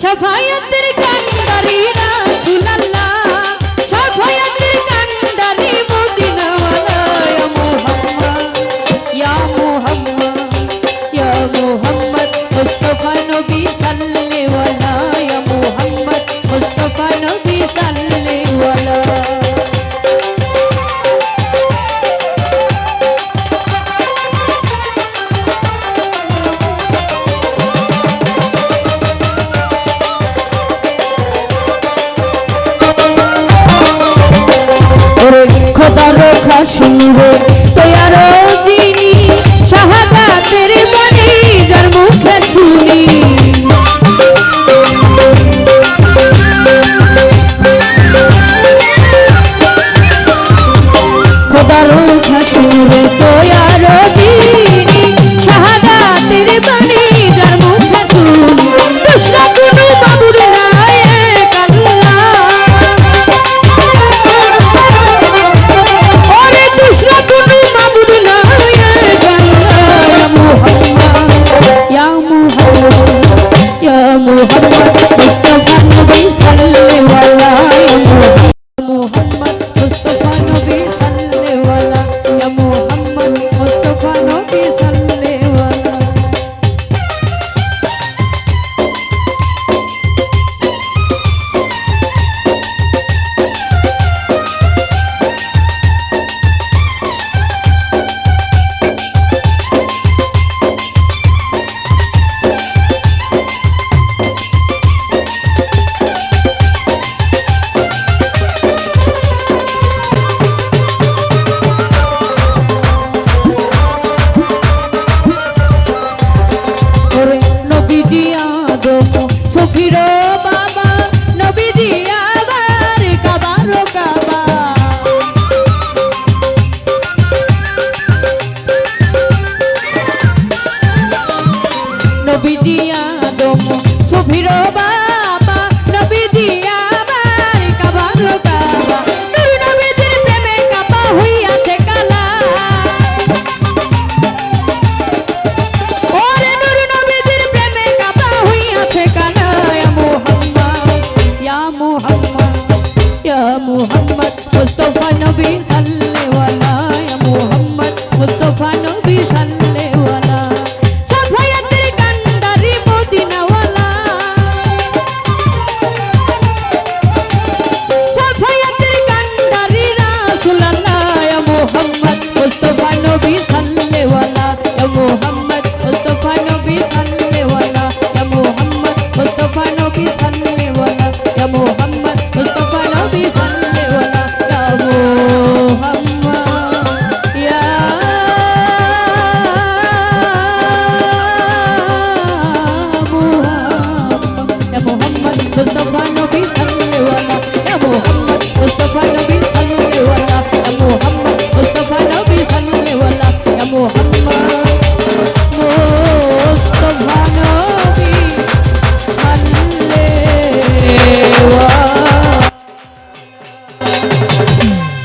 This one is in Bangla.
সাফায়াতের কান্ডারি রাসূলুল্লাহ সিংহে Oh, মুস্তফা নবী সাল্লাল্লাহু আলাইহি ওয়া সাল্লাম